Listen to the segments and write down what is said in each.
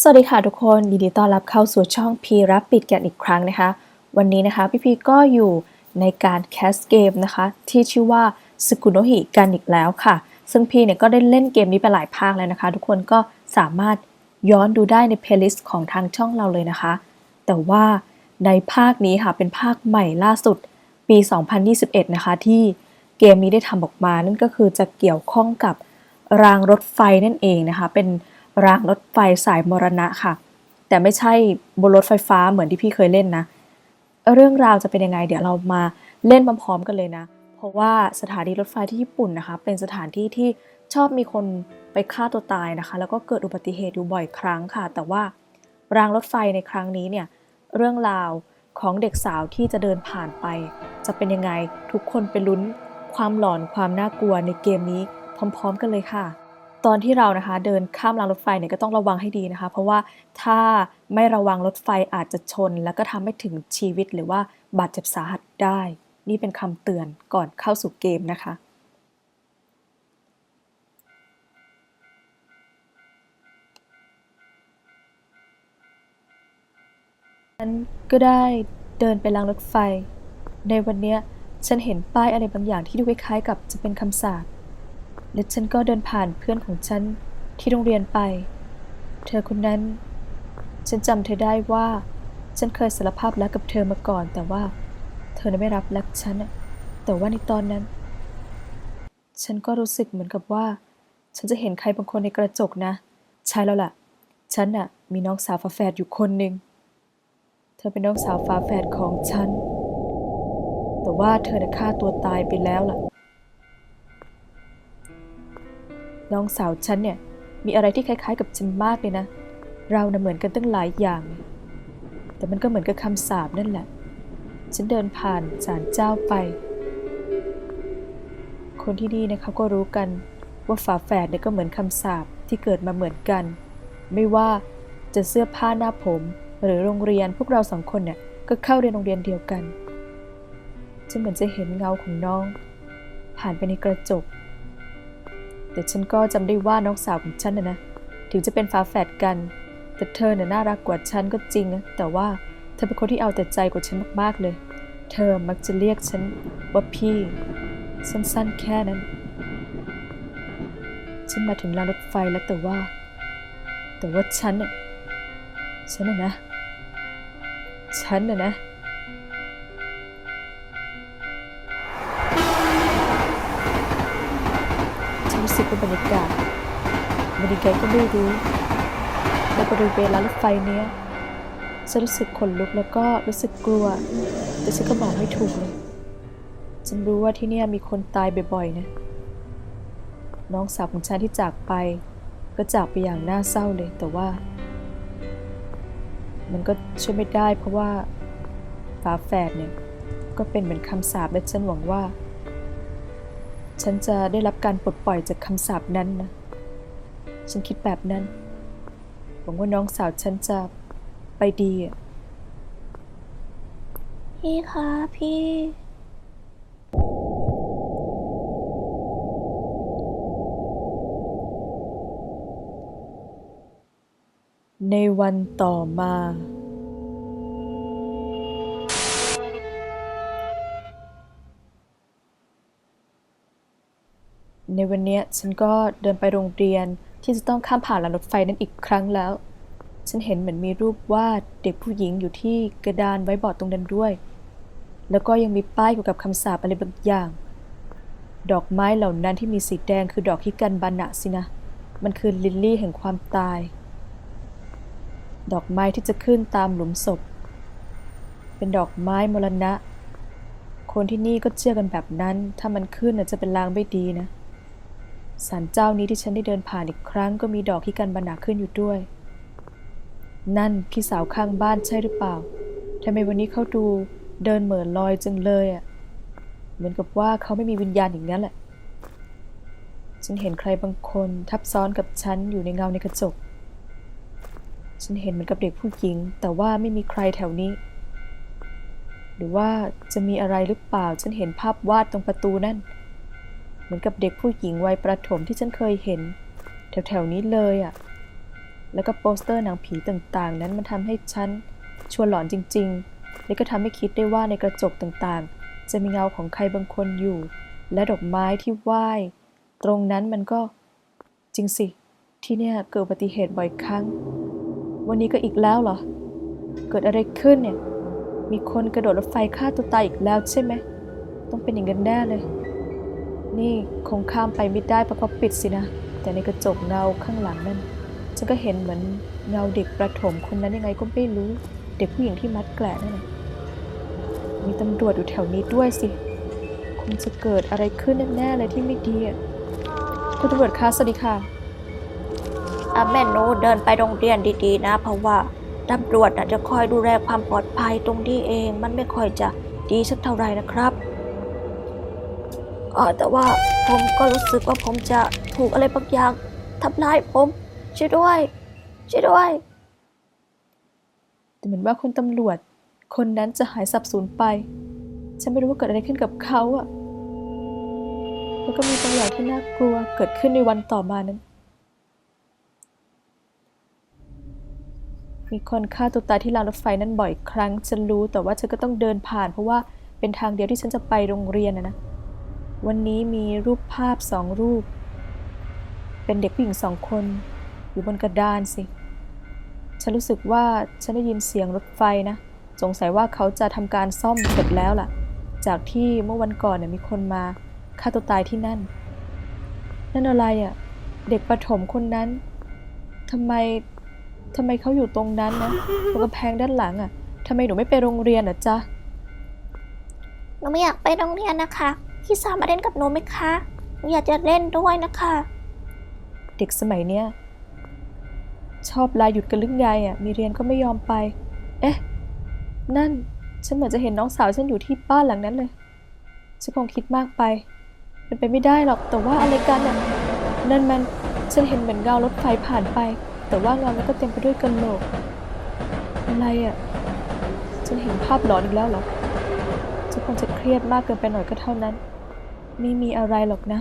สวัสดีค่ะทุกคนยินดีต้อนรับเข้าสู่ช่องพีรับปิดกันอีกครั้งนะคะ วันนี้นะคะพี่พีก็อยู่ในการแคสเกมนะคะ ที่ชื่อว่าสกุโนฮิกันอีกแล้วค่ะ ซึ่งพี่เนี่ยก็ได้เล่นเกมนี้ไปหลายภาคแล้วนะคะ ทุกคนก็สามารถย้อนดูได้ในเพลย์ลิสต์ของทางช่องเราเลยนะคะ แต่ว่าในภาคนี้ค่ะเป็นภาคใหม่ล่าสุดปี 2021 นะคะ ที่เกมนี้ได้ทำออกมานั่นก็คือจะเกี่ยวข้องกับรางรถไฟนั่นเองนะคะ เป็น รางรถไฟสายมรณะค่ะ แต่ไม่ใช่บนรถไฟฟ้าเหมือนที่พี่เคยเล่นนะ เรื่องราวจะเป็นยังไง เดี๋ยวเรามาเล่นพร้อมๆกันเลยนะ เพราะว่าสถานีรถไฟที่ญี่ปุ่นนะคะ เป็นสถานที่ที่ชอบมีคนไปฆ่าตัวตายนะคะ แล้วก็เกิดอุบัติเหตุอยู่บ่อยครั้งค่ะ แต่ว่ารางรถไฟในครั้งนี้เนี่ยเรื่องราวของเด็กสาวที่จะเดินผ่านไป จะเป็นยังไงทุกคนไปลุ้นความหลอนความน่ากลัวในเกมนี้พร้อม ๆ กันเลยค่ะ ตอนที่เรานะคะเดินข้ามรางรถไฟเนี่ยก็ต้องระวังให้ดีนะคะ เพราะว่าถ้าไม่ระวังรถไฟอาจจะชน แล้วก็ทำให้ถึงชีวิตหรือว่าบาดเจ็บสาหัสได้ นี่เป็นคำเตือนก่อนเข้าสู่เกมนะคะฉันก็ได้เดินไปรางรถไฟ ในวันเนี้ยฉันเห็นป้ายอะไรบางอย่างที่ดูคล้ายๆกับจะเป็นคำสาป และฉันก็เดินผ่านเพื่อนของฉันที่โรงเรียนไป เธอคนนั้น ฉันจำเธอได้ว่า ฉันเคยสารภาพรักกับเธอมาก่อน แต่ว่า เธอไม่รับรักฉันอะแต่ว่าในตอนนั้น ฉันก็รู้สึกเหมือนกับว่า ฉันจะเห็นใครบางคนในกระจกนะ ใช่แล้วล่ะ ฉันน่ะ มีน้องสาวฝาแฝดอยู่คนหนึ่งเธอเป็นน้องสาวฝาแฝดของฉัน แต่ว่าเธอน่ะฆ่าตัวตายไปแล้วล่ะ น้องสาวฉันเนี่ยมีอะไรที่คล้ายๆ กับฉันมากเลยนะ เราน่ะเหมือนกันตั้งหลายอย่าง แต่มันก็เหมือนกับคำสาปนั่นแหละ ฉันเดินผ่านศาลเจ้าไป คนที่นี่นะคะก็รู้กันว่าฝาแฝดเนี่ยก็เหมือนคำสาปที่เกิดมาเหมือนกัน ไม่ว่าจะเสื้อผ้าหน้าผม หรือโรงเรียนพวกเราสองคนเนี่ยก็เข้าเรียนโรงเรียนเดียวกันฉันเหมือนจะเห็นเงาของน้อง ผ่านไปในกระจก แต่ฉันก็จำได้ว่าน้องสาวของฉันนะนะ ถึงจะเป็นฝาแฝดกัน แต่เธอเนี่ยน่ารักกว่าฉันก็จริงนะ แต่ว่าเธอเป็นคนที่เอาแต่ใจกว่าฉันมากๆเลย เธอมักจะเรียกฉันว่าพี่ สั้นๆแค่นั้น ฉันมาถึงรางรถไฟแล้วแต่ว่า แต่ว่าฉันน่ะฉันน่ะนะ ฉันน่ะนะ ฉันรู้สึกว่าบรรยากาศมันยังไงก็ไม่รู้และบริเวณรางรถไฟเนี้ยฉันรู้สึกขนลุกแล้วก็รู้สึกกลัว แต่ฉันก็บอกไม่ถูกเลยฉันรู้ว่าที่เนี่ยมีคนตายบ่อยๆนะน้องสาวของฉันที่จากไป ก็จากไปอย่างน่าเศร้าเลย แต่ว่า มันก็ช่วยไม่ได้เพราะว่าฝาแฝดเนี่ย ก็เป็นเหมือนคำสาปและฉันหวังว่า ฉันจะได้รับการปลดปล่อยจากคำสาปนั้นนะ ฉันคิดแบบนั้น หวังว่าน้องสาวฉันจะไปดีอะพี่คะพี่ ในวันต่อมา ในวันเนี้ยฉันก็เดินไปโรงเรียนที่จะต้องข้ามผ่านรางรถไฟนั้นอีกครั้งแล้ว ฉันเห็นเหมือนมีรูปวาดเด็กผู้หญิงอยู่ที่กระดานไว้บอร์ดตรงนั้นด้วย แล้วก็ยังมีป้ายเกี่ยวกับคำสาปอะไรบางอย่าง ดอกไม้เหล่านั้นที่มีสีแดงคือดอกฮิกันบานะสินะ มันคือลิลลี่แห่งความตาย ดอกไม้ที่จะขึ้นตามหลุมศพ เป็นดอกไม้มรณะ คนที่นี่ก็เชื่อกันแบบนั้น ถ้ามันขึ้นน่ะจะเป็นลางไม่ดีนะ ศาลเจ้านี้ที่ฉันได้เดินผ่านอีกครั้งก็มีดอกที่กันบรรณาขึ้นอยู่ด้วย นั่นพี่สาวข้างบ้านใช่หรือเปล่าทำไมวันนี้เขาดูเดินเหม่อนลอยจังเลยอะ่ะ เหมือนกับว่าเขาไม่มีวิญญาณอย่างนั้นแหละ ฉันเห็นใครบางคนทับซ้อนกับฉันอยู่ในเงาในกระจก ฉันเห็นเหมือนกับเด็กผู้หญิง แต่ว่าไม่มีใครแถวนี้ หรือว่าจะมีอะไรหรือเปล่า ฉันเห็นภาพวาดตรงประตูนั่น เหมือนกับเด็กผู้หญิงวัยประถมที่ฉันเคยเห็น แถวๆนี้เลยอะ่ะ แล้วก็โปสเตอร์หนังผีต่างๆ นั้นมันทำให้ฉันชวนหลอนจริงๆ และก็ทำให้คิดได้ว่าในกระจกต่างๆ จะมีเงาของใครบางคนอยู่ และดอกไม้ที่ไหว้ตรงนั้นมันก็จริงสิ ที่เนี่ยเกิดอุบัติเหตุบ่อยครั้ง วันนี้ก็อีกแล้วเหรอ เกิดอะไรขึ้นเนี่ย มีคนกระโดดรถไฟฆ่าตัวตายอีกแล้วใช่ไหม ต้องเป็นอย่างนั้นแน่เลย นี่คงข้ามไปไม่ได้เพราะเขาปิดสินะ แต่ในกระจกเงาข้างหลังนั่นฉันก็เห็นเหมือนเงาเด็กประถมคนนั้นยังไงก็ไม่รู้ เด็กผู้หญิงที่มัดแกลนั่นน่ะมีตำรวจอยู่แถวนี้ด้วยสิ คงจะเกิดอะไรขึ้นแน่ๆเลยที่ไม่ดีคุณตำรวจคะสวัสดีค่ะอะแม่หนูเดินไปโรงเรียนดีๆ นะ เพราะว่าตำรวจน่ะจะคอยดูแลความปลอดภัยตรงนี้เอง มันไม่ค่อยจะดีสักเท่าไหร่นะครับ เออแต่ว่าผมก็รู้สึกว่าผมจะถูกอะไรบางอย่างทำร้ายผม ช่วยด้วย ช่วยด้วย แต่เหมือนว่าคุณตำรวจ คนนั้นจะหายสับสูญไป ฉันไม่รู้ว่าเกิดอะไรขึ้นกับเขาอะแล้วก็มีบางอย่างที่น่ากลัวเกิดขึ้นในวันต่อมานั้น มีคนฆ่าตัวตายที่รางรถไฟนั้นบ่อยครั้ง ฉันรู้แต่ว่าฉันก็ต้องเดินผ่าน เพราะว่าเป็นทางเดียวที่ฉันจะไปโรงเรียนนะนะ วันนี้มีรูปภาพสองรูป เป็นเด็กผู้หญิงสองคน อยู่บนกระดานสิ ฉันรู้สึกว่าฉันได้ยินเสียงรถไฟนะ สงสัยว่าเขาจะทำการซ่อมเสร็จแล้วล่ะ จากที่เมื่อวันก่อนเนี่ยมีคนมาฆ่าตัวตายที่นั่น นั่นอะไรอะ่ะ เด็กประถมคนนั้นทำไมทำไมเขาอยู่ตรงนั้นนะตรงกำแพงด้านหลังอะ่ะทำไมหนูไม่ไปโรงเรียนอะจ๊ะหนูไม่อยากไปโรงเรียนนะคะ พี่สาวมาเล่นกับหนูไหมคะหนูอยากจะเล่นด้วยนะคะ เด็กสมัยเนี้ยชอบลาหยุดกันลึกไงอะ มีเรียนก็ไม่ยอมไป เอ๊ะ นั่น ฉันเหมือนจะเห็นน้องสาวฉันอยู่ที่บ้านหลังนั้นเลย ฉันคงคิดมากไป เป็นไปไม่ได้หรอก แต่ว่าอะไรกันอะ นั่นมัน ฉันเห็นเหมือนเงารถไฟผ่านไป แต่ว่าเงานั้นก็เต็มไปด้วยกระโหลก อะไรอะ ฉันเห็นภาพหลอนอีกแล้วเหรอ ฉันคงจะเครียดมากเกินไปหน่อยก็เท่านั้น ไม่มีอะไรหรอกนะ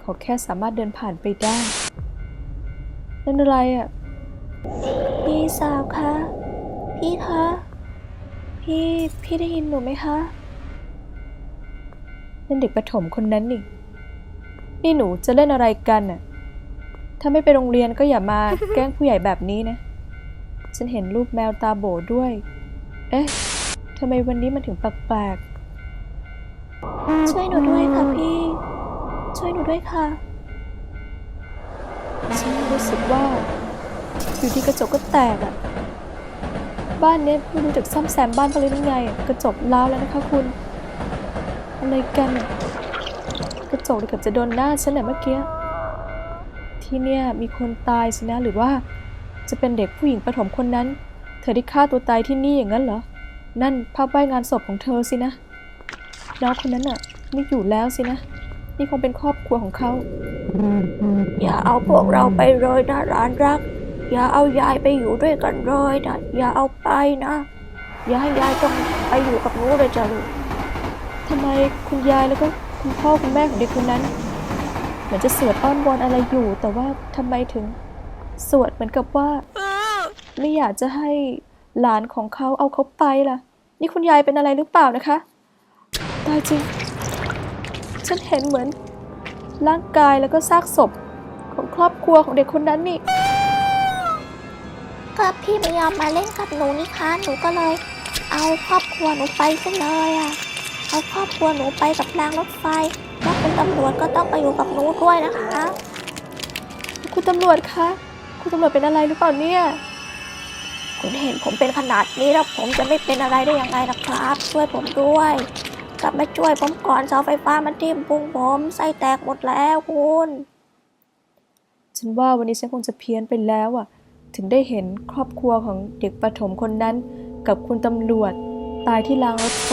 ขอแค่สามารถเดินผ่านไปได้ นั่นอะไรอะ พี่สาวคะ พี่คะ พี่ พี่ได้ยินหนูไหมคะ นั่นเด็กประถมคนนั้นนี่ นี่หนูจะเล่นอะไรกันน่ะ ถ้าไม่ไปโรงเรียนก็อย่ามาแกล้งผู้ใหญ่แบบนี้นะ ฉันเห็นรูปแมวตาโบด้วย เอ๊ะทำไมวันนี้มันถึงแปลก ช่วยหนูด้วยค่ะพี่ ช่วยหนูด้วยค่ะ ฉันรู้สึกว่า อยู่ที่กระจกก็แตกอะบ้านเนี้ยไม่รู้จักซ่อมแซมบ้านเขาเลยยังไงอะกระจกร้าวแล้วนะคะคุณ อะไรกันอะกระจกเลยเกับจะโดนหน้าฉันน่ะเมื่อกี้ ที่เนี่ยมีคนตายสินะหรือว่า จะเป็นเด็กผู้หญิงประถมคนนั้น เธอได้ฆ่าตัวตายที่นี่อย่างนั้นเหรอ นั่นภาพไหว้งานศพของเธอสินะ น้องคนนั้นอะ ไม่อยู่แล้วสินะ นี่คงเป็นครอบครัวของเขา อย่าเอาพวกเราไปเลยนะร้านรัก อย่าเอายายไปอยู่ด้วยกันเลยนะอย่าเอาไปนะ อย่าให้ยายต้องไปอยู่กับหนูเลยจ้ะลูกทำไมคุณยายแล้วก็คุณพ่อคุณแม่ของเด็กคนนั้น เหมือนจะสวดอ้อนวอนอะไรอยู่ แต่ว่าทำไมถึงสวดเหมือนกับว่า ไม่อยากจะให้หลานของเขาเอาเขาไปล่ะ นี่คุณยายเป็นอะไรหรือเปล่านะคะ ตายจริง ฉันเห็นเหมือน ร่างกายแล้วก็ซากศพของครอบครัวของเด็กคนนั้นนี่ ก็พี่ไม่ยอมมาเล่นกับหนูนี่คะหนูก็เลย เอาครอบครัวหนูไปซะเลยอะเอาครอบครัวหนูไปกับนางรถไฟ แล้วคุณตำรวจก็ต้องไปอยู่กับหนูด้วยนะคะ คุณตำรวจคะ คุณตำรวจเป็นอะไรหรือเปล่าเนี่ย คุณเห็นผมเป็นขนาดนี้แล้วผมจะไม่เป็นอะไรได้ยังไงล่ะครับ ช่วยผมด้วย กลับมาช่วยผมก่อนเสาไฟฟ้ามันทิ่มพุงผมไส้แตกหมดแล้วคุณ ฉันว่าวันนี้ฉันคงจะเพี้ยนไปแล้วอะ ถึงได้เห็นครอบครัวของเด็กประถมคนนั้น กับคุณตำรวจ ตายที่รางรถไฟ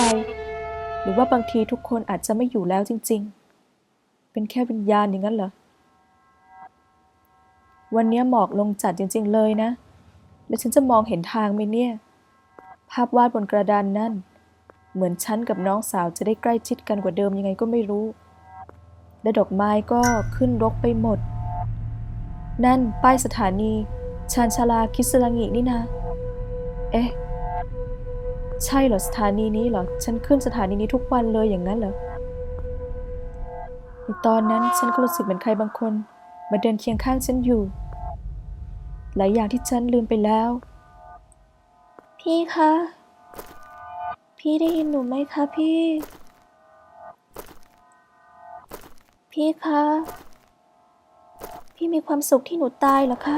หรือว่าบางทีทุกคนอาจจะไม่อยู่แล้วจริง ๆ เป็นแค่วิญญาณอย่างนั้นเหรอ วันนี้หมอกลงจัดจริง ๆ เลยนะ แล้วฉันจะมองเห็นทางไหมเนี่ย ภาพวาดบนกระดานนั่น เหมือนฉันกับน้องสาวจะได้ใกล้ชิดกันกว่าเดิมยังไงก็ไม่รู้ และดอกไม้ก็ขึ้นรกไปหมด นั่นป้ายสถานี ชานชาลาคิสลังินี่นะ เอ๊ะ ใช่เหรอสถานีนี้เหรอ ฉันขึ้นสถานีนี้ทุกวันเลยอย่างนั้นเหรอในตอนนั้นฉันก็รู้สึกเหมือนใครบางคน มาเดินเคียงข้างฉันอยู่ หลายอย่างที่ฉันลืมไปแล้ว พี่คะ พี่ได้ยินหนูไหมคะพี่ พี่คะ พี่มีความสุขที่หนูตายเหรอคะ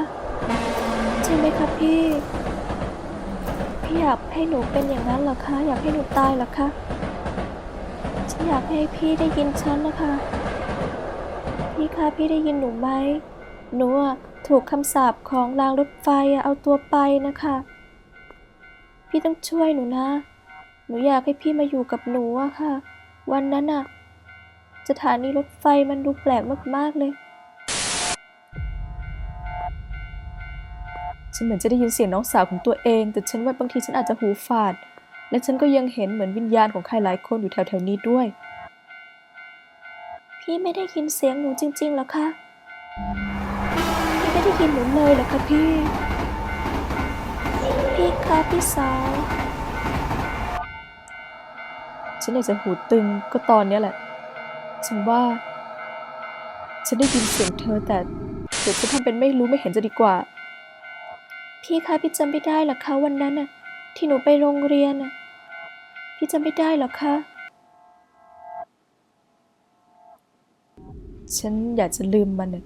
ใช่ไหมคะพี่ พี่อยากให้หนูเป็นอย่างนั้นเหรอคะ อยากให้หนูตายเหรอคะ ฉันอยากให้พี่ได้ยินฉันนะคะ พี่คะพี่ได้ยินหนูไหม หนูอะถูกคำสาปของรางรถไฟเอาตัวไปนะคะ พี่ต้องช่วยหนูนะ หนูอยากให้พี่มาอยู่กับหนูอะค่ะ วันนั้นอะสถานีรถไฟมันดูแปลกมากๆเลย ฉันเหมือนจะได้ยินเสียงน้องสาวของตัวเอง แต่ฉันว่าบางทีฉันอาจจะหูฝาด และฉันก็ยังเห็นเหมือนวิญญาณของใครหลายคนอยู่แถวๆนี้ด้วย พี่ไม่ได้ยินเสียงหนูจริงๆเหรอคะ พี่ไม่ได้ยินหนูเลยเหรอคะพี่ พี่คะพี่สาว ฉันอยากจะหูตึงก็ตอนนี้แหละ ฉันว่า ฉันได้ยินเสียงเธอแต่เดี๋ยวฉันทำเป็นไม่รู้ไม่เห็นจะดีกว่า พี่คะพี่จำไม่ได้หรอคะวันนั้นน่ะ ที่หนูไปโรงเรียนน่ะ พี่จำไม่ได้หรอคะ ฉันอยากจะลืมมันน่ะ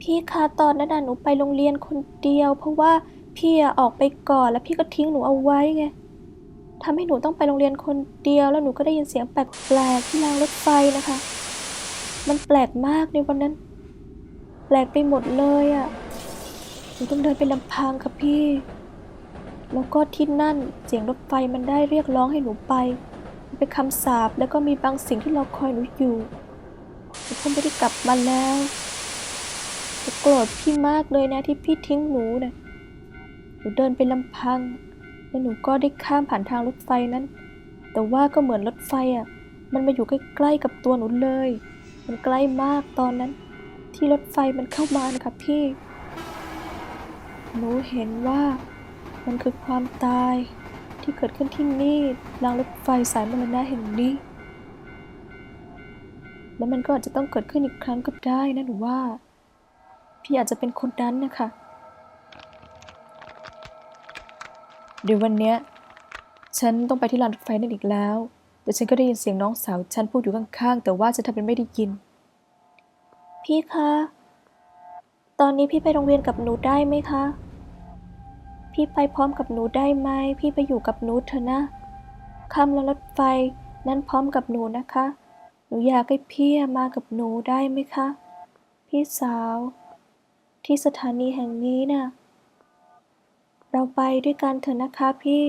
พี่คะตอนนั้นน่ะหนูไปโรงเรียนคนเดียว เพราะว่าพี่อะออกไปก่อนแล้วพี่ก็ทิ้งหนูเอาไว้ไง ทำให้หนูต้องไปโรงเรียนคนเดียว แล้วหนูก็ได้ยินเสียงแปลกๆที่รางรถไฟนะคะ มันแปลกมากในวันนั้น แปลกไปหมดเลยอะ่ะ หนูต้องเดินไปลำพังค่ะพี่ แล้วก็ที่นั่นเสียงรถไฟมันได้เรียกร้องให้หนูไป มันเป็นคำสาปแล้วก็มีบางสิ่งที่เรอคอยหนูอยู่หนูคงไม่ได้กลับมาแล้วหนูโกรธพี่มากเลยนะที่พี่ทิ้งหนูนะ่ะหนูเดินไปลำพัง แล้วหนูก็ได้ข้ามผ่านทางรถไฟนั้น แต่ว่าก็เหมือนรถไฟอะ มันมาอยู่ใกล้ๆกับตัวหนูเลย มันใกล้มากตอนนั้น ที่รถไฟมันเข้ามานะคะพี่ หนูเห็นว่ามันคือความตายที่เกิดขึ้นที่นี่รางรถไฟสายมรณะแห่งนี้ แล้วมันก็อาจจะต้องเกิดขึ้นอีกครั้งก็ได้นะหนูว่า พี่อาจจะเป็นคนนั้นนะคะ เดี๋ยววันเนี้ยฉันต้องไปที่รางรถไฟนั่นอีกแล้ว แต่ฉันก็ได้ยินเสียงน้องสาวฉันพูดอยู่ข้างๆ แต่ว่าฉันทำเป็นไม่ได้ยิน พี่คะ ตอนนี้พี่ไปโรงเรียนกับหนูได้ไหมคะ พี่ไปพร้อมกับหนูได้ไหม พี่ไปอยู่กับหนูเถอะนะข้ามรถไฟนั้นพร้อมกับหนูนะคะ หนูอยากให้พี่มากับหนูได้ไหมคะ พี่สาว ที่สถานีแห่งนี้น่ะ เราไปด้วยกันเถอะนะคะพี่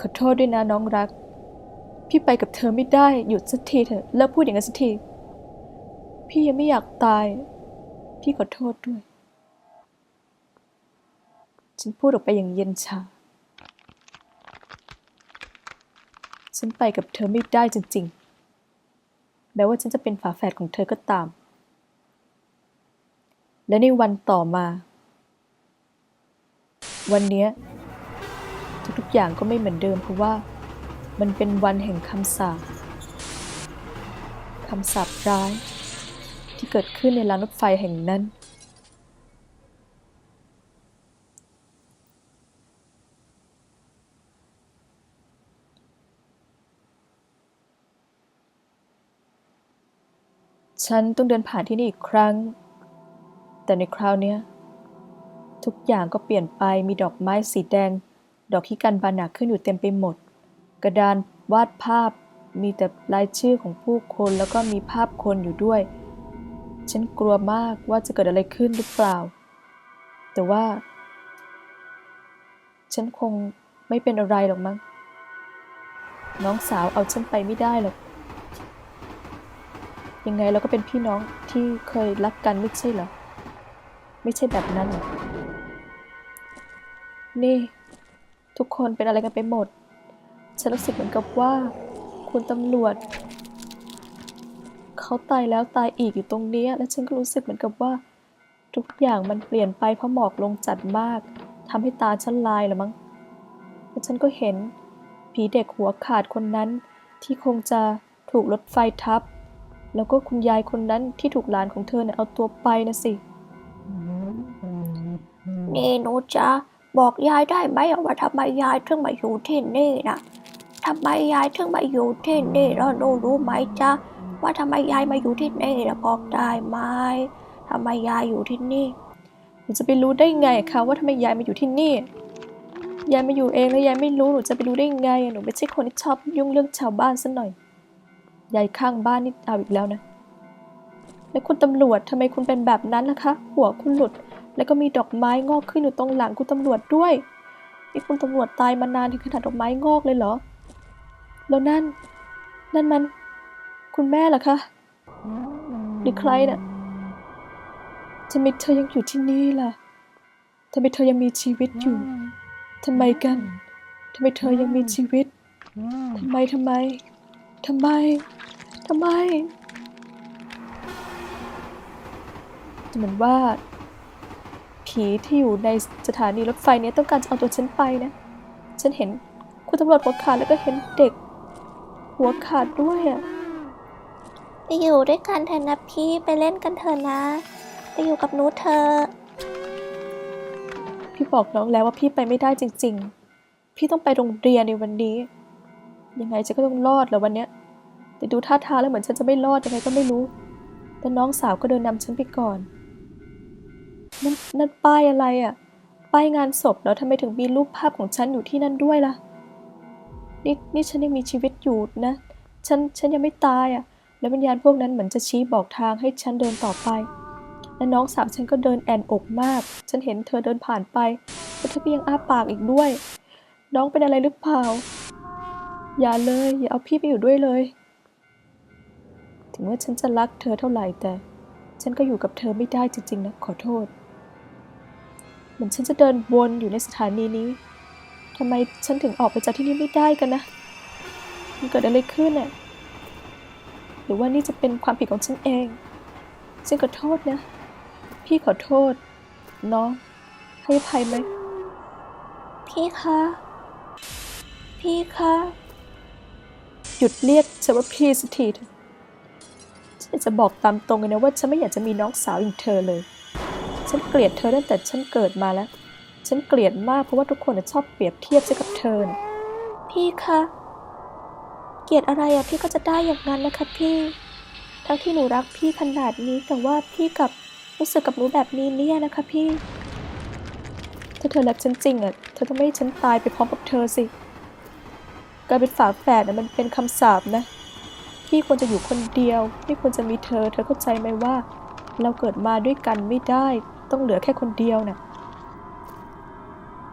ขอโทษด้วยนะน้องรัก พี่ไปกับเธอไม่ได้หยุดสักทีเถอะเลิกพูดอย่างนั้นสักที พี่ยังไม่อยากตาย พี่ขอโทษด้วย ฉันพูดออกไปอย่างเย็นชา ฉันไปกับเธอไม่ได้จริงๆ แม้ว่าฉันจะเป็นฝาแฝดของเธอก็ตาม และในวันต่อมา วันเนี้ยทุกๆอย่างก็ไม่เหมือนเดิมเพราะว่ามันเป็นวันแห่งคำสาปคำสาปร้ายที่เกิดขึ้นในรางรถไฟแห่งนั้น ฉันต้องเดินผ่านที่นี่อีกครั้ง แต่ในคราวเนี้ย ทุกอย่างก็เปลี่ยนไปมีดอกไม้สีแดง ดอกที่กันบานหนาขึ้นอยู่เต็มไปหมด กระดานวาดภาพมีแต่รายชื่อของผู้คนแล้วก็มีภาพคนอยู่ด้วย ฉันกลัวมากว่าจะเกิดอะไรขึ้นหรือเปล่า แต่ว่า ฉันคงไม่เป็นอะไรหรอกมั้ง น้องสาวเอาฉันไปไม่ได้หรอก ยังไงเราก็เป็นพี่น้องที่เคยรักกันไม่ใช่เหรอ ไม่ใช่แบบนั้นหรอ นี่ ทุกคนเป็นอะไรกันไปหมด ฉันรู้สึกเหมือนกับว่า คุณตำรวจ เขาตายแล้วตายอีกอยู่ตรงนี้ และฉันก็รู้สึกเหมือนกับว่า ทุกอย่างมันเปลี่ยนไปเพราะหมอกลงจัดมากทำให้ตาฉันลายละมั้งแล้วฉันก็เห็น ผีเด็กหัวขาดคนนั้น ที่คงจะถูกรถไฟทับ แล้วก็คุณยายคนนั้นที่ถูกหลานของเธอเนี่ยเอาตัวไปนะสิ นี่หนูจะ บอกยายได้ไหมว่าทำไมยายถึงมาอยู่ที่นี่นะทำไมยายถึงมาอยู่ที่นี่แล้วหนูรู้ไหมจ๊ะว่าทำไมยายมาอยู่ที่นี่นะบอกได้ไหมทำไมยายอยู่ที่นี่หนูจะไปรู้ได้ไงคะว่าทำไมยายมาอยู่ที่นี่ยายมาอยู่เองแล้วยายไม่รู้หนูจะไปรู้ได้ไงหนูไม่ใช่คนที่ชอบยุ่งเรื่องชาวบ้านซะหน่อยยายข้างบ้านนี่เอาอีกแล้วนะแล้วคุณตำรวจทำไมคุณเป็นแบบนั้นล่ะคะ หัวคุณหลุด แล้วก็มีดอกไม้งอกขึ้นอยู่ตรงหลังคุณตำรวจด้วยนี่คุณตำรวจตายมานานถึงขนาดดอกไม้งอกเลยเหรอ แล้วนั่น นั่นมัน คุณแม่เหรอคะ หรือใครน่ะทำไมเธอยังอยู่ที่นี่ล่ะทำไมเธอยังมีชีวิตอยู่ทำไมกันทำไมเธอยังมีชีวิตทำไมทำไมทำไมทำไมแต่เหมือนว่า ผีที่อยู่ในสถานีรถไฟเนี้ต้องการจะเอาตัวฉันไปนะ ฉันเห็นคุณตำรวจหัวขาดแล้วก็เห็นเด็ก หัวขาดด้วยอะไปอยู่ด้วยกันเถอะนะพี่ไปเล่นกันเถอะนะ ไปอยู่กับหนูเถอะพี่บอกน้องแล้วว่าพี่ไปไม่ได้จริง ๆ พี่ต้องไปโรงเรียนในวันนี้ ยังไงฉันก็ต้องรอดแหล้ววันเนี้ยแต่ดูท่าทางแล้วเหมือนฉันจะไม่รอดยังไงก็ไม่รู้ แต่น้องสาวก็เดินนำฉันไปก่อน นั่นนั่นป้ายอะไรอะ่ะป้ายงานศพแล้วทำไมถึงมีรูปภาพของฉันอยู่ที่นั่นด้วยล่ะ นี่นี่ฉันยังมีชีวิตอยู่นะ ฉันฉันยังไม่ตายอะ่ะแล้ววิญญาณพวกนั้นเหมือนจะชี้บอกทางให้ฉันเดินต่อไป และน้องสาวฉันก็เดินแอนอกมาก ฉันเห็นเธอเดินผ่านไปแล้วเธอก็ยังอ้าปากอีกด้วย น้องเป็นอะไรหรือเปล่า อย่าเลย อย่าเอาพี่ไปอยู่ด้วยเลย ถึงว่าฉันจะรักเธอเท่าไหร่แต่ ฉันก็อยู่กับเธอไม่ได้จริงๆนะขอโทษ มือนฉันจะเดินวนอยู่ในสถานีนี้ทำไมฉันถึงออกไปจากที่นี่ไม่ได้กันนะมันเกิดอะไรขึ้นน่ะหรือว่านี่จะเป็นความผิดของฉันเองฉันขอโทษนะ พี่ขอโทษ น้อง ให้อภัยไหม พี่คะ พี่คะ หยุดเรียกฉันว่าพี่สักทีเถอะฉันอยากจะบอกตามตรงเลยนะว่าฉันไม่อยากจะมีน้องสาวอย่างเธอเลย ฉันเกลียดเธอตั้งแต่ฉันเกิดมาแล้ว ฉันเกลียดมากเพราะว่าทุกคนชอบเปรียบเทียบฉันกับเธอ พี่คะ เกลียดอะไรอะพี่ก็จะได้อย่างนั้นนะคะพี่ ทั้งที่หนูรักพี่ขนาดนี้แต่ว่าพี่กับรู้สึกกับหนูแบบนี้เนี่ยนะคะพี่ ถ้าเธอรักฉันจริงอะเธอต้องไม่ให้ฉันตายไปพร้อมกับเธอสิ การเป็นฝาแฝดน่ะมันเป็นคำสาปนะ พี่ควรจะอยู่คนเดียว ไม่ควรจะมีเธอ เธอเข้าใจไหมว่าเราเกิดมาด้วยกันไม่ได้ ต้องเหลือแค่คนเดียวน่ะ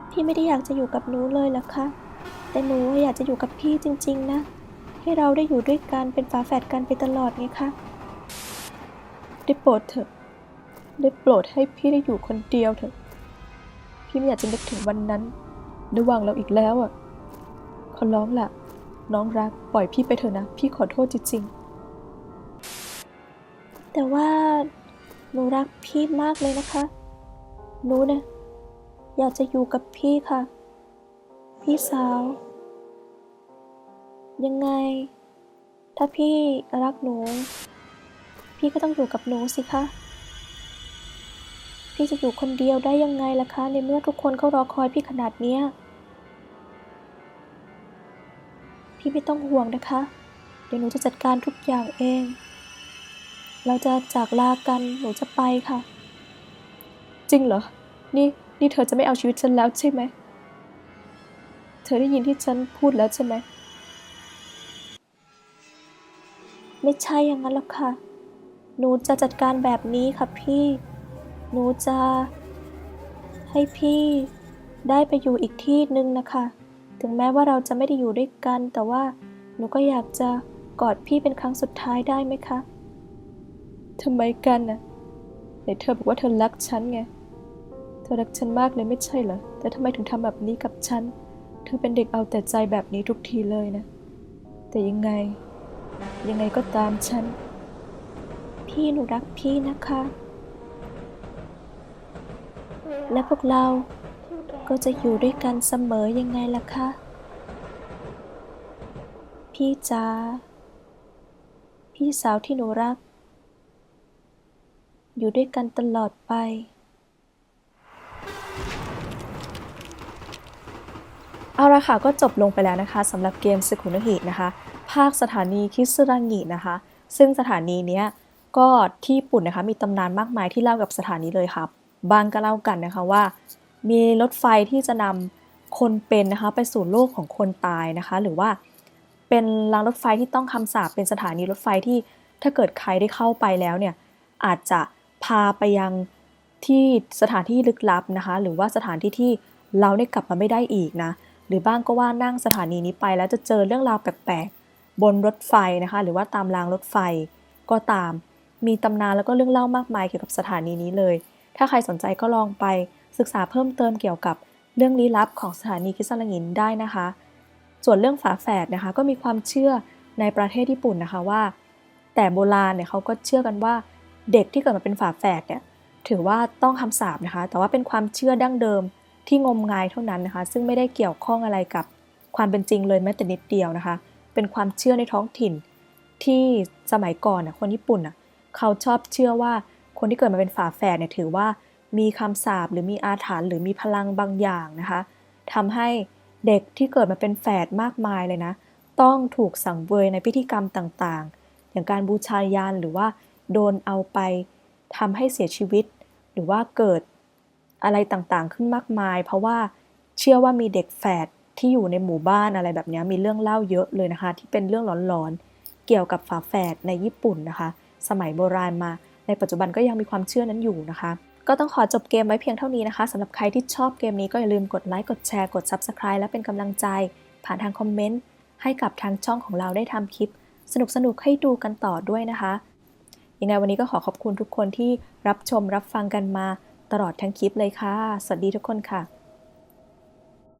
พี่ไม่ได้อยากจะอยู่กับหนูเลยล่ะคะแต่หนูอยากจะอยู่กับพี่จริง ๆ นะ ให้เราได้อยู่ด้วยกันเป็นฝาแฝดกันไปตลอดไงคะได้โปรดเถอะได้โปรดให้พี่ได้อยู่คนเดียวเถอะ พี่ไม่อยากจะนึกถึงวันนั้นระหว่างเราอีกแล้วอะขอร้องล่ะ น้องรักปล่อยพี่ไปเถอะนะ พี่ขอโทษจริงๆแต่ว่า หนูรักพี่มากเลยนะคะ หนูนะอยากจะอยู่กับพี่ค่ะ พี่สาว ยังไง ถ้าพี่รักหนู พี่ก็ต้องอยู่กับหนูสิคะพี่จะอยู่คนเดียวได้ยังไงล่ะคะ ในเมื่อทุกคนเขารอคอยพี่ขนาดเนี้ย พี่ไม่ต้องห่วงนะคะ เดี๋ยวหนูจะจัดการทุกอย่างเอง เราจะจากลากันหนูจะไปค่ะ จริงเหรอ นี่นี่เธอจะไม่เอาชีวิตฉันแล้วใช่ไหม เธอได้ยินที่ฉันพูดแล้วใช่ไหม ไม่ใช่อย่างนั้นหรอกค่ะ หนูจะจัดการแบบนี้ค่ะพี่ หนูจะให้พี่ได้ไปอยู่อีกที่หนึ่งนะคะ ถึงแม้ว่าเราจะไม่ได้อยู่ด้วยกัน แต่ว่าหนูก็อยากจะกอดพี่เป็นครั้งสุดท้ายได้ไหมคะ ทำไมกันน่ะไหนเธอบอกว่าเธอรักฉันไง เธอรักฉันมากเลยไม่ใช่เหรอ แต่ทำไมถึงทำแบบนี้กับฉัน เธอเป็นเด็กเอาแต่ใจแบบนี้ทุกทีเลยนะ แต่ยังไง ยังไงก็ตามฉัน พี่หนูรักพี่นะคะ และพวกเราก็จะอยู่ด้วยกันเสมอยังไงล่ะคะ พี่จ๋าพี่สาวที่หนูรัก อยู่ด้วยกันตลอดไปเอาละค่ะก็จบลงไปแล้วนะคะสำหรับเกมสกุนหินะคะ ภาคสถานีคิซึรังินะคะ ซึ่งสถานีเนี้ยก็ที่ญี่ปุ่นนะคะมีตำนานมากมายที่เล่ากับสถานีเลยครับบางก็เล่ากันนะคะว่า มีรถไฟที่จะนำคนเป็นนะคะไปสู่โลกของคนตายนะคะ หรือว่าเป็นรางรถไฟที่ต้องคำสาปเป็นสถานีรถไฟที่ถ้าเกิดใครได้เข้าไปแล้วเนี่ยอาจจะ พาไปยังที่สถานที่ลึกลับนะคะ หรือว่าสถานที่ที่เราได้กลับมาไม่ได้อีกนะ หรือบ้างก็ว่านั่งสถานีนี้ไปแล้วจะเจอเรื่องราวแปลกๆ บนรถไฟนะคะ หรือว่าตามรางรถไฟก็ตาม มีตำนานแล้วก็เรื่องเล่ามากมายเกี่ยวกับสถานีนี้เลย ถ้าใครสนใจก็ลองไปศึกษาเพิ่มเติมเกี่ยวกับเรื่องลี้ลับของสถานีคิสลังินได้นะคะ ส่วนเรื่องฝาแฝดนะคะก็มีความเชื่อในประเทศญี่ปุ่นนะคะว่า แต่โบราณเนี่ยเขาก็เชื่อกันว่า เด็กที่เกิดมาเป็นฝาแฝดเนี่ยถือว่าต้องคำสาปนะคะ แต่ว่าเป็นความเชื่อดั้งเดิมที่งมงายเท่านั้นนะคะ ซึ่งไม่ได้เกี่ยวข้องอะไรกับความเป็นจริงเลยแม้แต่นิดเดียวนะคะ เป็นความเชื่อในท้องถิ่นที่สมัยก่อนนะคนญี่ปุ่นน่ะเขาชอบเชื่อว่าคนที่เกิดมาเป็นฝาแฝดเนี่ยถือว่ามีคำสาปหรือมีอาถรรพ์หรือมีพลังบางอย่างนะคะทำให้เด็กที่เกิดมาเป็นแฝดมากมายเลยนะ ต้องถูกสังเวยในพิธีกรรมต่างๆ อย่างการบูชายันหรือว่า โดนเอาไปทำให้เสียชีวิต หรือว่าเกิดอะไรต่างๆขึ้นมากมาย เพราะว่าเชื่อว่ามีเด็กแฝดที่อยู่ในหมู่บ้านอะไรแบบนี้มีเรื่องเล่าเยอะเลยนะคะ ที่เป็นเรื่องหลอนๆเกี่ยวกับฝาแฝดในญี่ปุ่นนะคะ สมัยโบราณมา ในปัจจุบันก็ยังมีความเชื่อนั้นอยู่นะคะ ก็ต้องขอจบเกมไว้เพียงเท่านี้นะคะสำหรับใครที่ชอบเกมนี้ก็อย่าลืมกดไลค์กดแชร์กด Subscribe และเป็นกำลังใจ ผ่านทางคอมเมนต์ให้กับทางช่องของเราได้ทำคลิป สนุกๆให้ดูกันต่อด้วยนะคะ ยังไงวันนี้ก็ขอขอบคุณทุกคนที่รับชมรับฟังกันมาตลอดทั้งคลิปเลยค่ะ สวัสดีทุกคนค่ะ